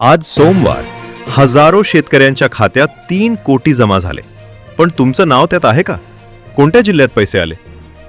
आज सोमवार हजारो शेतकऱ्यांच्या खात्यात तीन कोटी जमा झाले. पण तुमचं नाव त्यात आहे का? कोणत्या जिल्ह्यात पैसे आले?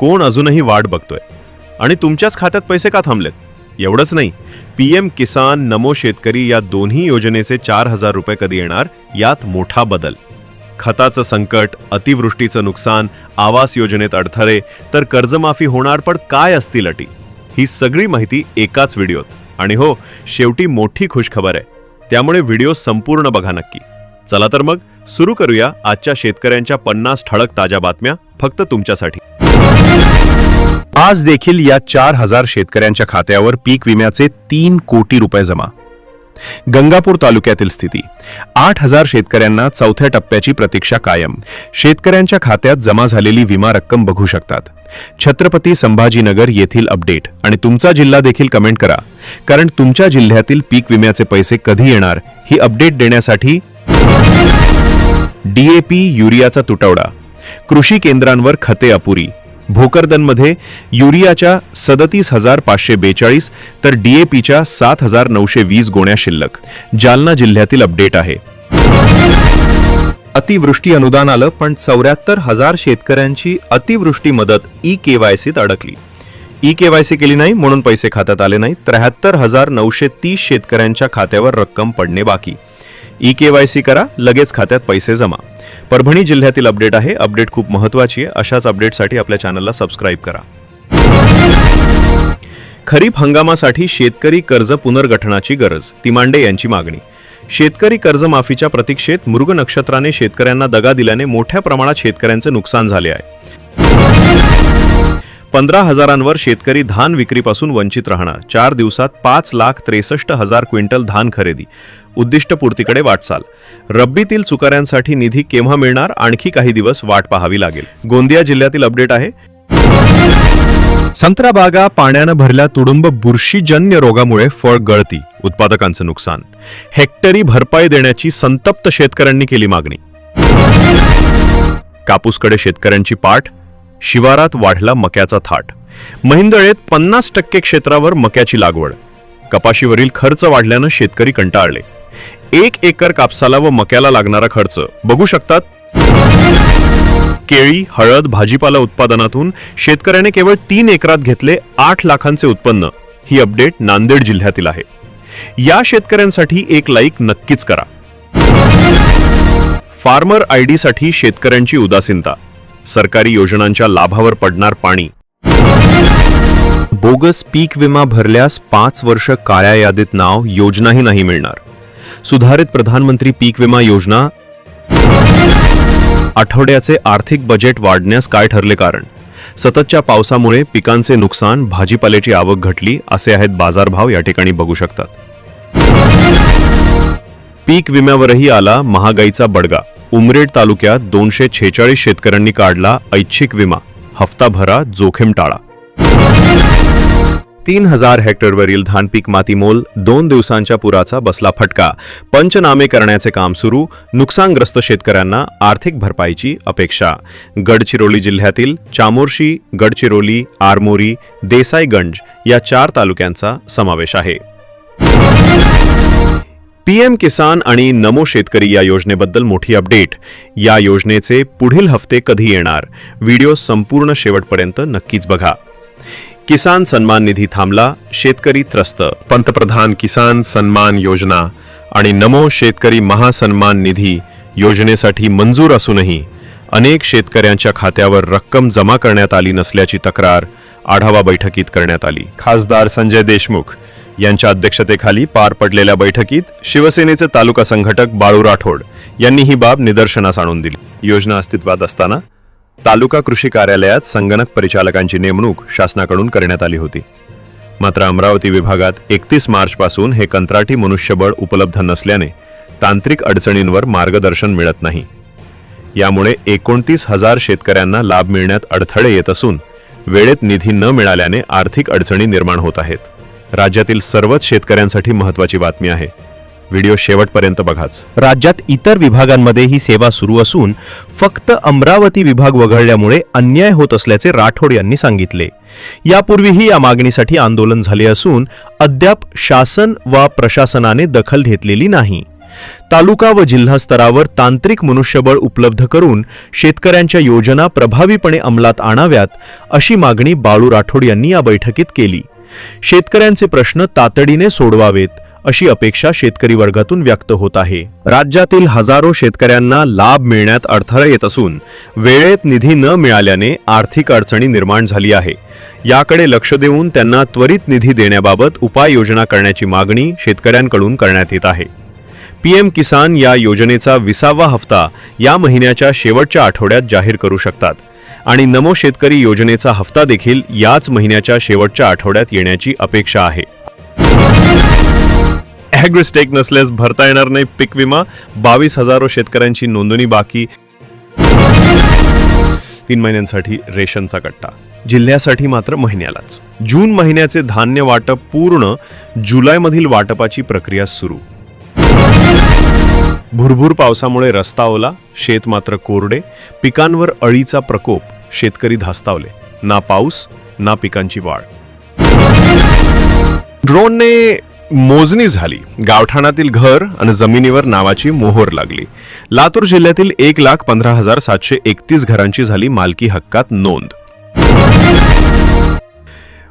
कोण अजूनही वाट बघतोय? आणि तुमच्याच खात्यात पैसे का थांबलेत? एवढंच नाही. पी एम किसान नमो शेतकरी या दोन्ही योजनेचे चार हजार रुपये कधी येणार? यात मोठा बदल. खताचं संकट अतिवृष्टीचं नुकसान आवास योजनेत अडथळे तर कर्जमाफी होणार पण काय असतील अटी? ही सगळी माहिती एकाच व्हिडिओत. आणि हो शेवटी मोठी खुशखबर आहे. त्यामुळे व्हिडिओ संपूर्ण बघा नक्की. चला तर मग सुरू करूया आजच्या शेतकऱ्यांच्या पन्नास ठळक ताज्या बातम्या फक्त तुमच्यासाठी. आज देखील या चार हजार शेतकऱ्यांच्या खात्यावर पीक विम्याचे तीन कोटी रुपये जमा. गंगापूर तालुक्यातील स्थिती. आठ हजार शेतकऱ्यांना चौथ्या टप्प्याची प्रतीक्षा कायम. शेतकऱ्यांच्या खात्यात जमा झालेली विमा रक्कम बघू शकतात. छत्रपती संभाजीनगर येथील अपडेट. आणि तुमचा जिल्हा देखील कमेंट करा. कारण तुमच्या जिल्ह्यातील पीक विम्याचे पैसे कधी येणार ही अपडेट देण्यासाठी डीएपी युरियाचा तुटवडा. कृषी केंद्रांवर खते अपुरी. भोकरदनमध्ये युरियाच्या सदतीस हजार पाचशे बेचाळीस तर डीएपीच्या सात हजार नऊशे वीस गोण्या शिल्लक. जालना जिल्ह्यातील अपडेट आहे. अतिवृष्टी अनुदान आलं पण चौऱ्याहत्तर हजार शेतकऱ्यांची अतिवृष्टी मदत ई केवायसीत अडकली. ई केवायसी केली नाही म्हणून पैसे खात्यात आले नाही त्र्याहत्तर हजार नऊशे तीस शेतकऱ्यांच्या खात्यावर रक्कम पडणे बाकी. ई केवायसी करा लगेच खात्यात पैसे जमा. परभणी जिल्ह्यातील अपडेट आहे अपडेट खूप महत्वाची आहे अशाच अपडेटसाठी आपल्या चॅनलला सबस्क्राईब करा. खरीप हंगामासाठी शेतकरी कर्ज पुनर्गठनाची गरज तिमांडे यांची मागणी. शेतकरी कर्जमाफीच्या प्रतीक्षेत मृग नक्षत्राने शेतकऱ्यांना दगा दिल्याने मोठ्या प्रमाणात शेतकऱ्यांचे नुकसान झाले आहे. पंधरा हजारांवर शेतकरी धान विक्रीपासून वंचित राहणार. चार दिवसात पाच लाख त्रेसष्ट हजार क्विंटल धान खरेदी. उद्दिष्टपूर्तीकडे वाटचाल. रब्बीतील चुकाऱ्यांसाठी निधी केव्हा मिळणार? आणखी काही दिवस वाट पाहावी लागेल. गोंदिया जिल्ह्यातील अपडेट आहे. संत्रा बागा पाण्यानं भरल्या तुडुंब बुरशीजन्य रोगामुळे फळ गळती उत्पादकांचं नुकसान. हेक्टरी भरपाई देण्याची संतप्त शेतकऱ्यांनी केली मागणी. कापूसकडे शेतकऱ्यांची पाठ शिवारात वाढला मक्याचा थाट. महिंदळेत पन्नास टक्के क्षेत्रावर मक्याची लागवड. कपाशीवरील खर्च वाढल्यानं शेतकरी कंटाळले. एक एकर कापसाला व मक्याला लागणारा खर्च. बघू शकतात? केळी हळद भाजीपाला उत्पादनातून शेतकऱ्याने केवळ तीन एकरात घेतले आठ लाखांचे उत्पन्न. ही अपडेट नांदेड जिल्ह्यातील आहे. या शेतकऱ्यांसाठी एक लाईक नक्कीच करा. फार्मर आयसाठी शेतकऱ्यांची उदासीनता. सरकारी योजनांच्या लाभावर पडणार पाणी. बोगस पीक विमा भरल्यास पाच वर्ष काळ्या यादीत नाव योजनाही नाही मिळणार. सुधारित प्रधानमंत्री पीक विमा योजना. आठवड्याचे आर्थिक बजेट वाढण्यास काय ठरले कारण? सततच्या पावसामुळे पिकांचे नुकसान भाजीपाल्याची आवक घटली असे आहेत बाजारभाव या ठिकाणी बघू शकतात. पीक विम्यावरही आला महागाईचा बडगा. उमरेड तालुक्यात दोनशे छेचाळीस शेतकऱ्यांनी काढला ऐच्छिक विमा. हप्ता भरा जोखीम टाळा. तीन हजार हेक्टरवरील धानपीक मातीमोल दोन दिवसांच्या पुराचा बसला फटका. पंचनामे करण्याचे काम सुरू नुकसानग्रस्त शेतकऱ्यांना आर्थिक भरपाईची अपेक्षा. गडचिरोली जिल्ह्यातील चामोर्शी गडचिरोली आरमोरी देसाईगंज या चार तालुक्यांचा समावेश आहे. पीएम किसान आणि नमो शेतकरी या योजनेबद्दल मोठी अपडेट. या योजनेचे पुढील हफ्ते कधी येणार? व्हिडिओ संपूर्ण शेवटपर्यंत नक्कीच बघा. किसान सन्मान निधी थांबला शेतकरी त्रस्त. पंतप्रधान किसान सन्मान योजना आणि नमो शेतकरी महासन्मान निधी योजनेसाठी मंजूर असूनही अनेक शेतकऱ्यांच्या खात्यावर रक्कम जमा करण्यात आली नसल्याची तक्रार आढावा बैठकीत करण्यात आली. खासदार संजय देशमुख यांच्या अध्यक्षतेखाली पार पडलेल्या बैठकीत शिवसेनेचे तालुका संघटक बाळू राठोड यांनी ही बाब निदर्शनास आणून दिली. योजना अस्तित्वात असताना तालुका कृषी कार्यालयात संगणक परिचालकांची नेमणूक शासनाकडून करण्यात आली होती. मात्र अमरावती विभागात एकतीस मार्चपासून हे कंत्राटी मनुष्यबळ उपलब्ध नसल्याने तांत्रिक अडचणींवर मार्गदर्शन मिळत नाही. यामुळे एकोणतीस हजार शेतकऱ्यांना लाभ मिळण्यात अडथळे येत असून वेळेत निधी न मिळाल्याने आर्थिक अडचणी निर्माण होत आहेत. राज्यातील सर्वच शेतकऱ्यांसाठी महत्त्वाची बातमी आहे. व्हिडिओ शेवटपर्यंत बघाच. राज्यात इतर विभागांमध्ये ही सेवा सुरू असून फक्त अमरावती विभाग वगळल्यामुळे अन्याय होत असल्याचे राठोड यांनी सांगितले. यापूर्वीही या मागणीसाठी आंदोलन झाले असून अद्याप शासन वा प्रशासनाने दखल घेतलेली नाही. तालुका व जिल्हा स्तरावर तांत्रिक मनुष्यबळ उपलब्ध करून शेतकऱ्यांच्या योजना प्रभावीपणे अंमलात आणाव्यात अशी मागणी बाळू राठोड यांनी या बैठकीत केली. शेतकऱ्यांचे प्रश्न तातडीने सोडवावेत अशी अपेक्षा शेतकरी वर्गातून व्यक्त होत आहे. राज्यातील हजारो शेतकऱ्यांना लाभ मिळण्यात अडथळा येत असून वेळेत निधी न मिळाल्याने आर्थिक अडचणी निर्माण झाली आहे. याकडे लक्ष देऊन त्यांना त्वरित निधी देण्याबाबत उपाययोजना करण्याची मागणी शेतकऱ्यांकडून करण्यात येत आहे. पीएम किसान या योजनेचा विसावा हप्ता या महिन्याच्या शेवटच्या आठवड्यात जाहीर करू शकतात आणि नमो शेतकरी योजनेचा हप्ता देखील याच महिन्याच्या शेवटच्या आठवड्यात येण्याची अपेक्षा आहे. ॲग्रिस्टेक नसल्यास भरता येणार नाही पीक विमा. बावीस हजारो शेतकऱ्यांची नोंदणी बाकी. तीन महिन्यांसाठी रेशनचा कट्टा. जिल्ह्यासाठी मात्र महिन्यालाच. जून महिन्याचे धान्य वाटप पूर्ण. जुलैमधील वाटपाची प्रक्रिया सुरू. भुरभूर पावसामुळे रस्ता ओला. शेत मात्र कोरडे. पिकांवर अळीचा प्रकोप. शेतकरी धास्तावले. ना पाऊस ना पिकांची वाढ. ड्रोनने मोजणी झाली. गावठाणातील घर आणि जमिनीवर नावाची मोहोर लागली. लातूर जिल्ह्यातील एक लाख पंधरा हजार सातशे एकतीस घरांची झाली मालकी हक्कात नोंद.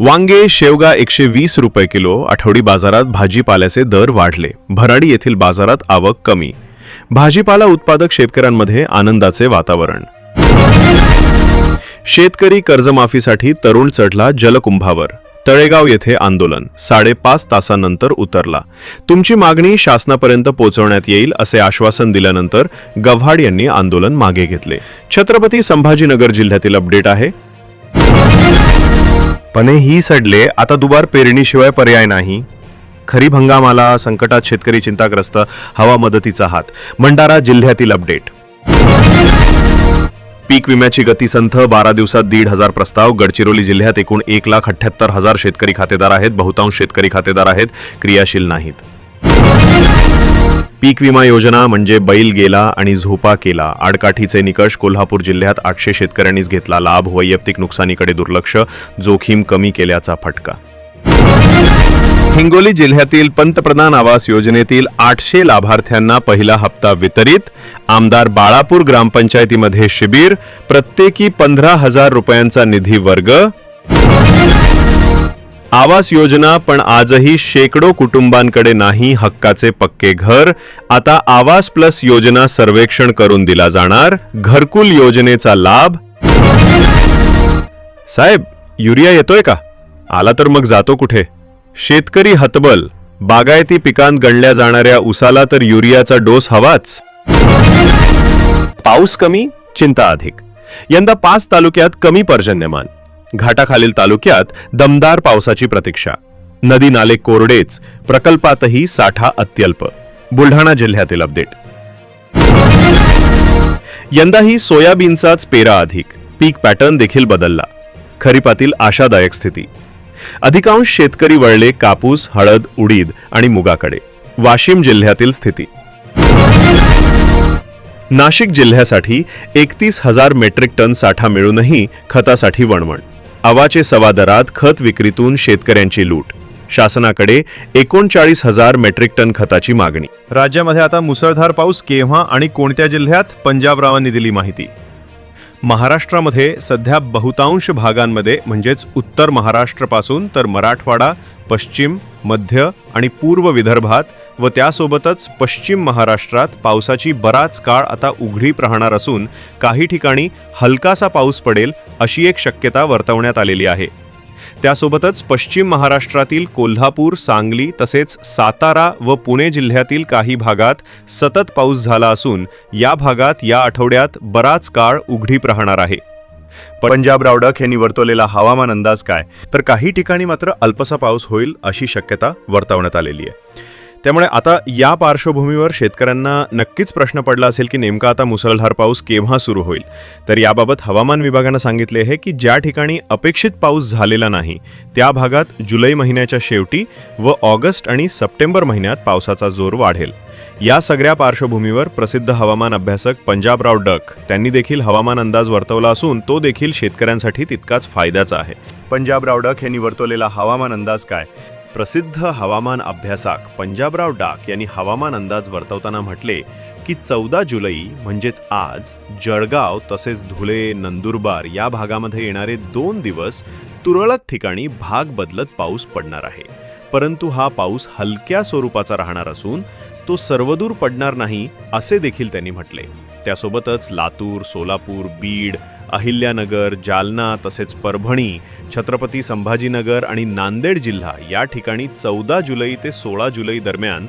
वांगे शेवगा एकशे वीस रुपये किलो आठवडी बाजारात भाजीपाल्याचे दर वाढले. भराडी येथील बाजारात आवक कमी. भाजीपाला उत्पादक शेतकऱ्यांमध्ये आनंदाचे वातावरण. शेतकरी कर्जमाफीसाठी तरुण चढला जलकुंभावर. तळेगाव येथे आंदोलन. साडेपाच तासानंतर उतरला. तुमची मागणी शासनापर्यंत पोहोचवण्यात येईल असे आश्वासन दिल्यानंतर गव्हाड यांनी आंदोलन मागे घेतले. छत्रपती संभाजीनगर जिल्ह्यातील अपडेट आहे. पणे ही सडले आता दुबार पेरणीशिवाय पर्याय नाही. खरीप हंगामाला संकटात शेतकरी चिंताग्रस्त हवा मदतीचा हात. भंडारा जिल्ह्यातील अपडेट. पीक विम्याची गती संथ बारा दिवसात दीड हजार प्रस्ताव गडचिरोली जिल्ह्यात एकूण एक लाख अठ्ठ्याहत्तर हजार शेतकरी खातेदार आहेत बहुतांश शेतकरी खातेदार आहेत क्रियाशील नाहीत. पीक विमा योजना म्हणजे बैल गेला आणि झोपा केला. आडकाठीचे निकष कोल्हापूर जिल्ह्यात आठशे शेतकऱ्यांनीच घेतला लाभ वैयक्तिक नुकसानीकडे दुर्लक्ष जोखीम कमी केल्याचा फटका. हिंगोली जिल्ह्यातील पंतप्रधान आवास योजनेतील आठशे लाभार्थ्यांना पहिला हप्ता वितरित. आमदार बाळापूर ग्रामपंचायतीमध्ये शिबिर. प्रत्येकी पंधरा हजार रुपयांचा निधी वर्ग. आवास योजना पण आजही शेकडो कुटुंबांकडे नाही हक्काचे पक्के घर. आता आवास प्लस योजना सर्वेक्षण करून दिला जाणार. घरकुल योजनेचा लाभ. साहेब युरिया येतोय का? आला तर मग जातो कुठे? शेतकरी हतबल. बागायती पिकांत गणल्या जाणाऱ्या उसाला तर युरियाचा डोस हवाच. पाऊस कमी चिंता अधिक. यंदा पाच तालुक्यात कमी पर्जन्यमान. घाटाखालील तालुक्यात दमदार पावसाची प्रतीक्षा. नदी नाले कोरडेच प्रकल्पातही साठा अत्यल्प. बुलढाणा जिल्ह्यातील अपडेट. यंदाही सोयाबीनचाच पेरा अधिक. पीक पॅटर्न देखील बदलला. खरीपातील आशादायक स्थिती. अधिकांश शेतकरी वळले कापूस हळद उडीद आणि मुगाकडे. वाशिम जिल्ह्यातील स्थिती. नाशिक जिल्ह्यासाठी एकतीस हजार मेट्रिक टन साठा मिळूनही खतासाठी वणवण. अवाचे सवा दरात खत विक्रीतून शेतकऱ्यांची लूट. शासनाकडे एकोणचाळीस हजार मेट्रिक टन खताची मागणी. राज्यामध्ये आता मुसळधार पाऊस केव्हा आणि कोणत्या जिल्ह्यात? पंजाबरावांनी दिली माहिती. महाराष्ट्रामध्ये सध्या बहुतांश भागांमध्ये म्हणजेच उत्तर महाराष्ट्रापासून तर मराठवाडा पश्चिम मध्य आणि पूर्व विदर्भात व त्यासोबतच पश्चिम महाराष्ट्रात पावसाची बराच काळ आता उघडीप राहणार असून काही ठिकाणी हलकासा पाऊस पडेल अशी एक शक्यता वर्तवण्यात आलेली आहे. त्यासोबतच पश्चिम महाराष्ट्रातील कोल्हापूर सांगली तसेच सातारा व पुणे जिल्ह्यातील काही भागात सतत पाऊस झाला असून या भागात या आठवड्यात बराच काळ उघडीप राहणार आहे. पंजाब रावडक यांनी वर्तवलेला हवामान अंदाज काय? तर काही ठिकाणी मात्र अल्पसा पाऊस होईल अशी शक्यता वर्तवण्यात आलेली आहे. त्यामुळे आता या पार्श्वभूमीवर शेतकऱ्यांना नक्कीच प्रश्न पडला असेल की नेमका आता मुसळधार पाऊस केव्हा सुरू होईल. तर याबाबत हवामान विभागानं सांगितले आहे की ज्या ठिकाणी अपेक्षित पाऊस झालेला नाही त्या भागात जुलै महिन्याच्या शेवटी व ऑगस्ट आणि सप्टेंबर महिन्यात पावसाचा जोर वाढेल. या सगळ्या पार्श्वभूमीवर प्रसिद्ध हवामान अभ्यासक पंजाबराव डक त्यांनी देखील हवामान अंदाज वर्तवला असून तो देखील शेतकऱ्यांसाठी तितकाच फायद्याचा आहे. पंजाबराव डक यांनी वर्तवलेला हवामान अंदाज काय? प्रसिद्ध हवामान अभ्यासक पंजाबराव डाक यांनी हवामान अंदाज वर्तवताना म्हटले की चौदा जुलै म्हणजेच आज जळगाव तसेच धुळे नंदुरबार या भागामध्ये येणारे दोन दिवस तुरळक ठिकाणी भाग बदलत पाऊस पडणार आहे. परंतु हा पाऊस हलक्या स्वरूपाचा राहणार असून तो सर्वदूर पडणार नाही असे देखील त्यांनी म्हटले. त्यासोबतच लातूर सोलापूर बीड अहिल्यानगर जालना तसेच परभणी छत्रपती संभाजीनगर आणि नांदेड जिल्हा या ठिकाणी चौदा जुलै ते सोळा जुलै दरम्यान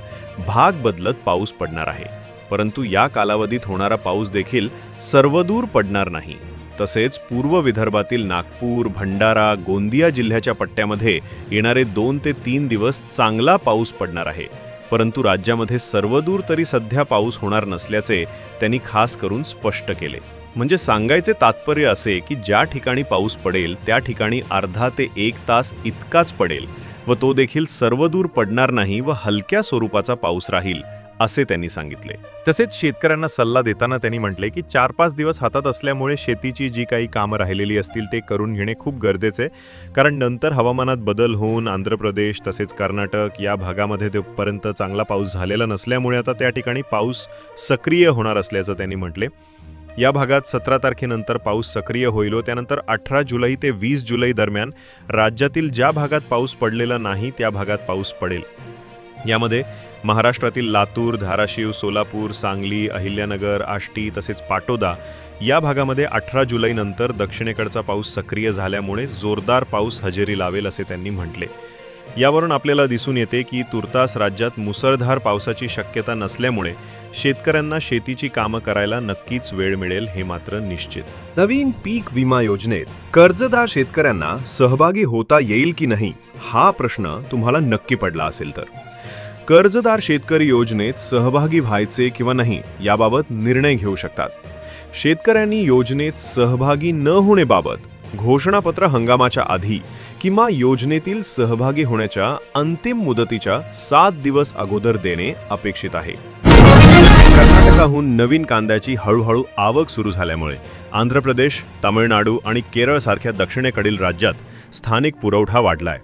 भाग बदलत पाऊस पडणार आहे. परंतु या कालावधीत होणारा पाऊस देखील सर्वदूर पडणार नाही. तसेच पूर्व विदर्भातील नागपूर भंडारा गोंदिया जिल्ह्याच्या पट्ट्यामध्ये येणारे दोन ते तीन दिवस चांगला पाऊस पडणार आहे. परंतु राज्यामध्ये सर्वदूर तरी सध्या पाऊस होणार नसल्याचे त्यांनी खास करून स्पष्ट केले. म्हणजे सांगायचे तात्पर्य असे की ज्या ठिकाणी पाऊस पडेल त्या ठिकाणी अर्धा ते एक तास इतकाच पडेल व तो देखील सर्वदूर पडणार नाही व हलक्या स्वरूपाचा पाऊस राहील. असे त्यांनी सांगितले. तसेच शेतकऱ्यांना सल्ला देताना त्यांनी म्हटले की चार पाच दिवस हातात असल्यामुळे शेतीची जी काही कामं राहिलेली असतील ते करून घेणे खूप गरजेचे आहे. कारण नंतर हवामानात बदल होऊन आंध्र प्रदेश तसेच कर्नाटक या भागामध्ये तेपर्यंत चांगला पाऊस झालेला नसल्यामुळे आता त्या ठिकाणी पाऊस सक्रिय होणार असल्याचं त्यांनी म्हटले. या भागात सतरा तारखेनंतर पाऊस सक्रिय होईल व त्यानंतर अठरा जुलै ते वीस जुलै दरम्यान राज्यातील ज्या भागात पाऊस पडलेला नाही त्या भागात पाऊस पडेल. यामध्ये महाराष्ट्रातील लातूर धाराशिव सोलापूर सांगली अहिल्यानगर आष्टी तसेच पाटोदा या भागामध्ये अठरा जुलैनंतर दक्षिणेकडचा पाऊस सक्रिय झाल्यामुळे जोरदार पाऊस हजेरी लावेल असे त्यांनी म्हटले. यावरून आपल्याला दिसून येते की तुर्तास राज्यात मुसळधार पावसाची शक्यता नसल्यामुळे शेतकऱ्यांना शेतीची कामं करायला नक्कीच वेळ मिळेल हे मात्र निश्चित. नवीन पीक विमा योजनेत कर्जदार शेतकऱ्यांना सहभागी होता येईल की नाही हा प्रश्न तुम्हाला नक्की पडला असेल तर. कर्जदार शेतकरी योजनेत सहभागी व्हायचे किंवा नाही याबाबत निर्णय घेऊ शकतात. शेतकऱ्यांनी योजनेत सहभागी न होणेबाबत घोषणापत्र हंगामाच्या आधी किंवा योजनेतील सहभागी होण्याच्या अंतिम मुदतीच्या सात दिवस अगोदर देणे अपेक्षित आहे. कर्नाटकाहून नवीन कांद्याची हळूहळू आवक सुरू झाल्यामुळे आंध्र प्रदेश तामिळनाडू आणि केरळसारख्या दक्षिणेकडील राज्यात स्थानिक पुरवठा वाढलाय.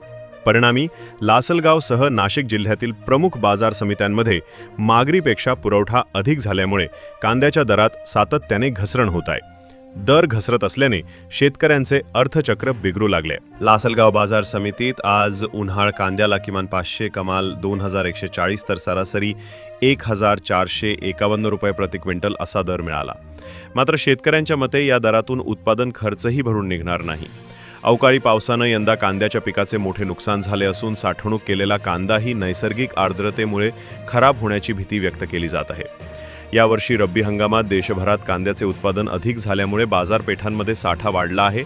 परिणामी लासलगावसह नाशिक जिल्ह्यातील प्रमुख बाजार समित्यांमध्ये मागणीपेक्षा पुरवठा अधिक झाल्यामुळे कांद्याच्या दरात सातत्याने घसरण होत आहे. दर घसरत असल्याने शेतकऱ्यांचे अर्थचक्र बिघडू लागले. लासलगाव बाजार समितीत आज उन्हाळ कांद्याला किमान पाचशे कमाल दोन हजार एकशे चाळीस तर सरासरी एक हजार चारशे एकावन्न रुपये प्रति क्विंटल असा दर मिळाला. मात्र शेतकऱ्यांच्या मते या दरातून उत्पादन खर्चही भरून निघणार नाही. अवकाळी पावसानं यंदा कांद्याच्या पिकाचे मोठे नुकसान झाले असून साठवणूक केलेला कांदाही नैसर्गिक आर्द्रतेमुळे खराब होण्याची भीती व्यक्त केली जात आहे. यावर्षी रब्बी हंगामात देशभरात कांद्याचे उत्पादन अधिक झाल्यामुळे बाजारपेठांमध्ये साठा वाढला आहे.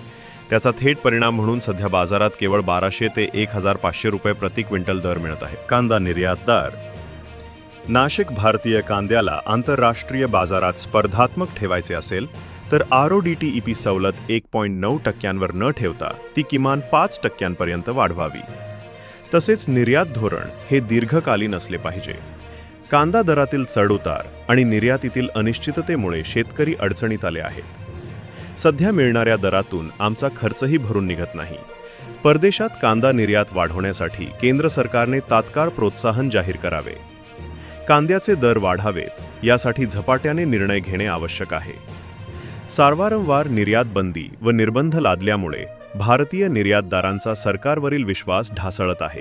त्याचा थेट परिणाम म्हणून सध्या बाजारात केवळ बाराशे ते एक हजार पाचशे रुपये प्रति क्विंटल दर मिळत आहे. कांदा निर्यातदार नाशिक भारतीय कांद्याला आंतरराष्ट्रीय बाजारात स्पर्धात्मक ठेवायचे असेल तर R O D T E P सवलत एक पॉईंट नऊ टक्क्यांवर न ठेवता ती किमान पाच टक्क्यांपर्यंत वाढवावी. तसेच निर्यात धोरण हे दीर्घकालीन असले पाहिजे. कांदा दरातील चढउतार आणि निर्यातीतील अनिश्चिततेमुळे शेतकरी अडचणीत आले आहेत. सध्या मिळणाऱ्या दरातून आमचा खर्चही भरून निघत नाही. परदेशात कांदा निर्यात वाढवण्यासाठी केंद्र सरकारने तात्काळ प्रोत्साहन जाहीर करावे. कांद्याचे दर वाढावेत यासाठी झपाट्याने निर्णय घेणे आवश्यक आहे. सारवारंवार निर्यात बंदी व निर्बंध लादल्यामुळे भारतीय निर्यातदारांचा सरकारवरील विश्वास ढासळत आहे.